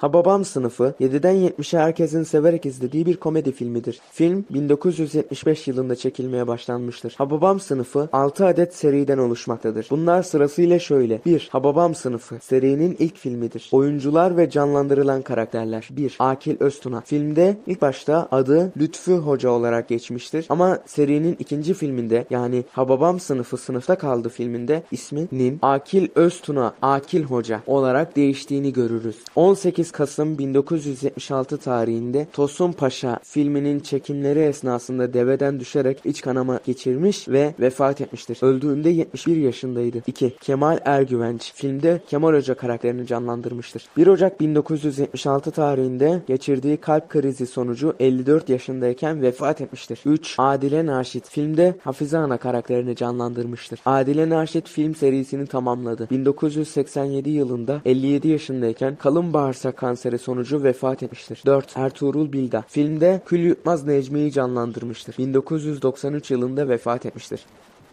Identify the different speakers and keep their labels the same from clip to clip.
Speaker 1: Hababam sınıfı 7'den 70'e herkesin severek izlediği bir komedi filmidir. Film 1975 yılında çekilmeye başlanmıştır. Hababam sınıfı 6 adet seriden oluşmaktadır. Bunlar sırasıyla şöyle. 1. Hababam sınıfı serinin ilk filmidir. Oyuncular ve canlandırılan karakterler. 1. Akil Öztuna. Filmde ilk başta adı Lütfü Hoca olarak geçmiştir. Ama serinin ikinci filminde yani Hababam sınıfı sınıfta kaldı filminde isminin Akil Öztuna Akil Hoca olarak değiştiğini görürüz. 18 Kasım 1976 tarihinde Tosun Paşa filminin çekimleri esnasında deveden düşerek iç kanama geçirmiş ve vefat etmiştir. Öldüğünde 71 yaşındaydı. 2. Kemal Ergüvenç filmde Kemal Hoca karakterini canlandırmıştır. 1 Ocak 1976 tarihinde geçirdiği kalp krizi sonucu 54 yaşındayken vefat etmiştir. 3. Adile Naşit filmde Hafize Ana karakterini canlandırmıştır. Adile Naşit film serisini tamamladı. 1987 yılında 57 yaşındayken kalın bağırsak kanseri sonucu vefat etmiştir. 4. Ertuğrul Bilda filmde Kül Yutmaz Necmi'yi canlandırmıştır. 1993 yılında vefat etmiştir.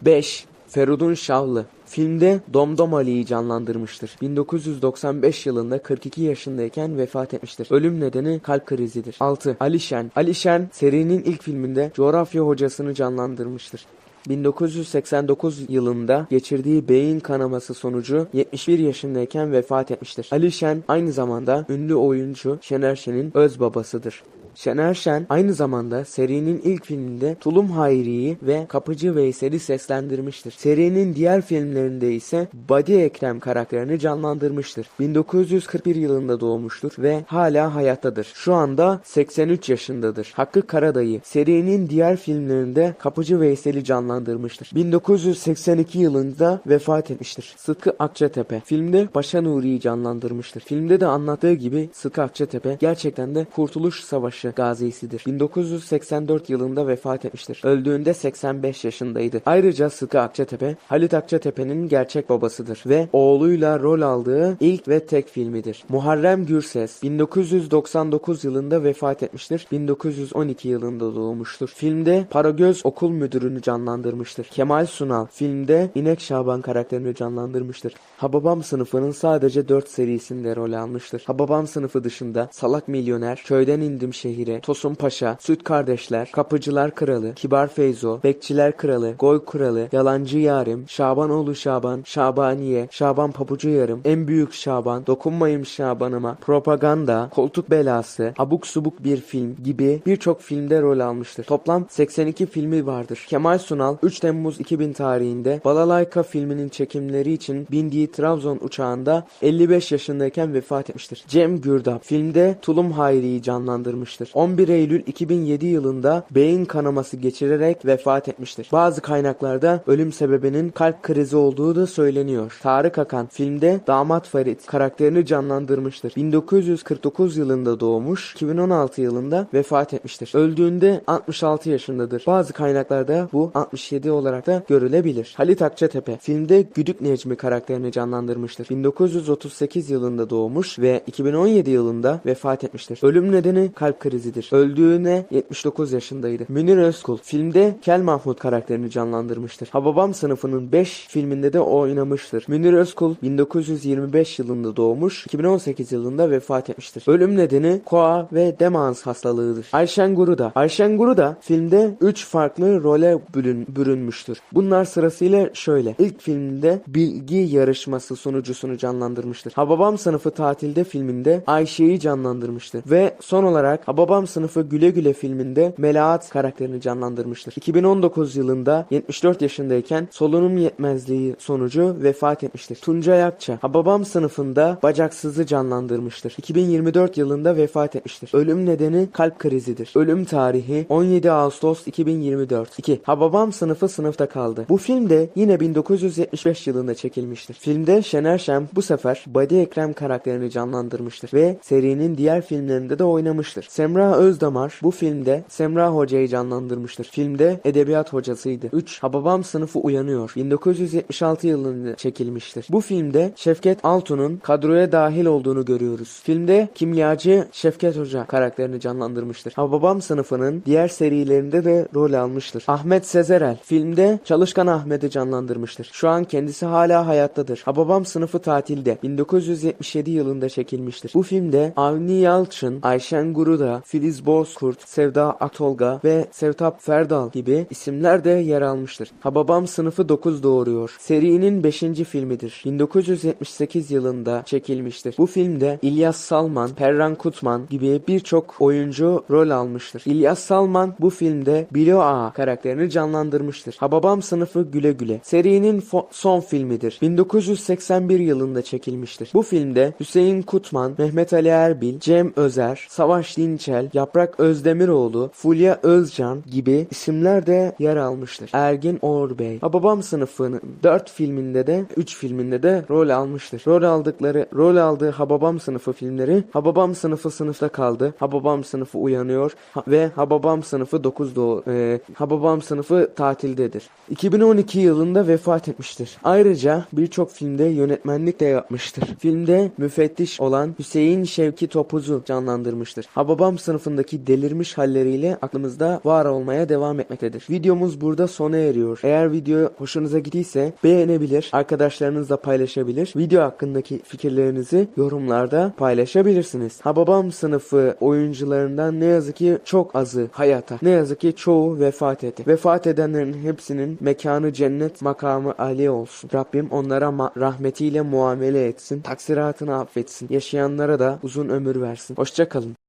Speaker 1: 5. Feridun Şavlı Filmde Domdom Ali'yi canlandırmıştır. 1995 yılında 42 yaşındayken vefat etmiştir. Ölüm nedeni kalp krizidir. 6. Ali Şen Ali Şen serinin ilk filminde coğrafya hocasını canlandırmıştır. 1989 yılında geçirdiği beyin kanaması sonucu 71 yaşındayken vefat etmiştir. Ali Şen aynı zamanda ünlü oyuncu Şener Şen'in öz babasıdır. Şener Şen aynı zamanda serinin ilk filminde Tulum Hayri'yi ve Kapıcı Veysel'i seslendirmiştir. Serinin diğer filmlerinde ise Badi Ekrem karakterini canlandırmıştır. 1941 yılında doğmuştur ve hala hayattadır. Şu anda 83 yaşındadır. Hakkı Karadayı serinin diğer filmlerinde Kapıcı Veysel'i canlandırmıştır. 1982 yılında vefat etmiştir. Sıtkı Akçatepe filmde Paşa Nuri'yi canlandırmıştır. Filmde de anlattığı gibi Sıtkı Akçatepe gerçekten de Kurtuluş Savaşı gazisidir. 1984 yılında vefat etmiştir. Öldüğünde 85 yaşındaydı. Ayrıca Sıtkı Akçatepe, Halit Akçatepe'nin gerçek babasıdır ve oğluyla rol aldığı ilk ve tek filmidir. Muharrem Gürses 1999 yılında vefat etmiştir. 1912 yılında doğmuştur. Filmde Paragöz Okul Müdürünü canlandırmıştır. Kemal Sunal filmde İnek Şaban karakterini canlandırmıştır. Hababam sınıfının sadece 4 serisinde rol almıştır. Hababam sınıfı dışında Salak Milyoner, Köyden İndim Şehire, Tosun Paşa, Süt Kardeşler, Kapıcılar Kralı, Kibar Feyzo, Bekçiler Kralı, Goy Kralı, Yalancı Yarim, Şabanoğlu Şaban, Şabaniye, Şaban Pabucu Yarım, En Büyük Şaban, Dokunmayım Şabanıma, Propaganda, Koltuk Belası, Abuk Subuk Bir Film gibi birçok filmde rol almıştır. Toplam 82 filmi vardır. Kemal Sunal 3 Temmuz 2000 tarihinde Balalayka filminin çekimleri için bindiği Trabzon uçağında 55 yaşındayken vefat etmiştir. Cem Gürdap filmde Tulum Hayri'yi canlandırmıştır. 11 Eylül 2007 yılında beyin kanaması geçirerek vefat etmiştir. Bazı kaynaklarda ölüm sebebinin kalp krizi olduğu da söyleniyor. Tarık Akan filmde Damat Farit karakterini canlandırmıştır. 1949 yılında doğmuş, 2016 yılında vefat etmiştir. Öldüğünde 66 yaşındadır. Bazı kaynaklarda bu 67 olarak da görülebilir. Halit Akçatepe filmde Güdük Necmi karakterini canlandırmıştır. 1938 yılında doğmuş ve 2017 yılında vefat etmiştir. Ölüm nedeni kalp krizidir. Öldüğüne 79 yaşındaydı. Münir Özkul filmde Kel Mahmut karakterini canlandırmıştır. Hababam sınıfının 5 filminde de oynamıştır. Münir Özkul 1925 yılında doğmuş, 2018 yılında vefat etmiştir. Ölüm nedeni koa ve demans hastalığıdır. Ayşen Guruda Ayşen Guruda filmde 3 farklı role bürün, bürünmüştür. Bunlar sırasıyla şöyle. İlk filminde bilgi yarışması sunucusunu canlandırmıştır. Hababam sınıfı tatilde filminde Ayşe'yi canlandırmıştır. Ve son olarak Hababam sınıfı Güle Güle filminde Melahat karakterini canlandırmıştır. 2019 yılında 74 yaşındayken solunum yetmezliği sonucu vefat etmiştir. Tuncay Akça Hababam sınıfında bacaksızı canlandırmıştır. 2024 yılında vefat etmiştir. Ölüm nedeni kalp krizidir. Ölüm tarihi 17 Ağustos 2024. 2. Hababam sınıfı sınıfta kaldı. Bu film de yine 1975 yılında çekilmiştir. Filmde Şener Şen bu sefer Badi Ekrem karakterini canlandırmıştır ve serinin diğer filmlerinde de oynamıştır. Sema Semra Özdamar bu filmde Semra Hoca'yı canlandırmıştır. Filmde edebiyat hocasıydı. 3. Hababam sınıfı uyanıyor. 1976 yılında çekilmiştir. Bu filmde Şevket Altun'un kadroya dahil olduğunu görüyoruz. Filmde kimyacı Şevket Hoca karakterini canlandırmıştır. Hababam sınıfının diğer serilerinde de rol almıştır. Ahmet Sezerel filmde Çalışkan Ahmet'i canlandırmıştır. Şu an kendisi hala hayattadır. Hababam sınıfı tatilde 1977 yılında çekilmiştir. Bu filmde Avni Yalçın, Ayşen Guruda, Filiz Bozkurt, Sevda Atolga ve Sevtap Ferdal gibi isimler de yer almıştır. Hababam sınıfı 9 doğuruyor. Serinin 5. filmidir. 1978 yılında çekilmiştir. Bu filmde İlyas Salman, Perran Kutman gibi birçok oyuncu rol almıştır. İlyas Salman bu filmde Bilo Ağa karakterini canlandırmıştır. Hababam sınıfı güle güle. Serinin son filmidir. 1981 yılında çekilmiştir. Bu filmde Hüseyin Kutman, Mehmet Ali Erbil, Cem Özer, Savaş Dinçel, Yaprak Özdemiroğlu, Fulya Özcan gibi isimler de yer almıştır. Ergin Oğurbey. Hababam sınıfının 4 filminde de 3 filminde de rol almıştır. Rol aldıkları, rol aldığı Hababam sınıfı filmleri Hababam sınıfı sınıfta kaldı. Hababam sınıfı uyanıyor ha- ve Hababam sınıfı 9 doğu, e, Hababam sınıfı tatildedir. 2012 yılında vefat etmiştir. Ayrıca birçok filmde yönetmenlik de yapmıştır. Filmde müfettiş olan Hüseyin Şevki Topuz'u canlandırmıştır. Hababam sınıfındaki delirmiş halleriyle aklımızda var olmaya devam etmektedir. Videomuz burada sona eriyor. Eğer video hoşunuza gittiyse beğenebilir, arkadaşlarınızla paylaşabilir. Video hakkındaki fikirlerinizi yorumlarda paylaşabilirsiniz. Hababam sınıfı oyuncularından ne yazık ki çok azı hayata. Ne yazık ki çoğu vefat etti. Vefat edenlerin hepsinin mekanı cennet makamı Ali olsun. Rabbim onlara rahmetiyle muamele etsin. Taksiratını affetsin. Yaşayanlara da uzun ömür versin. Hoşçakalın.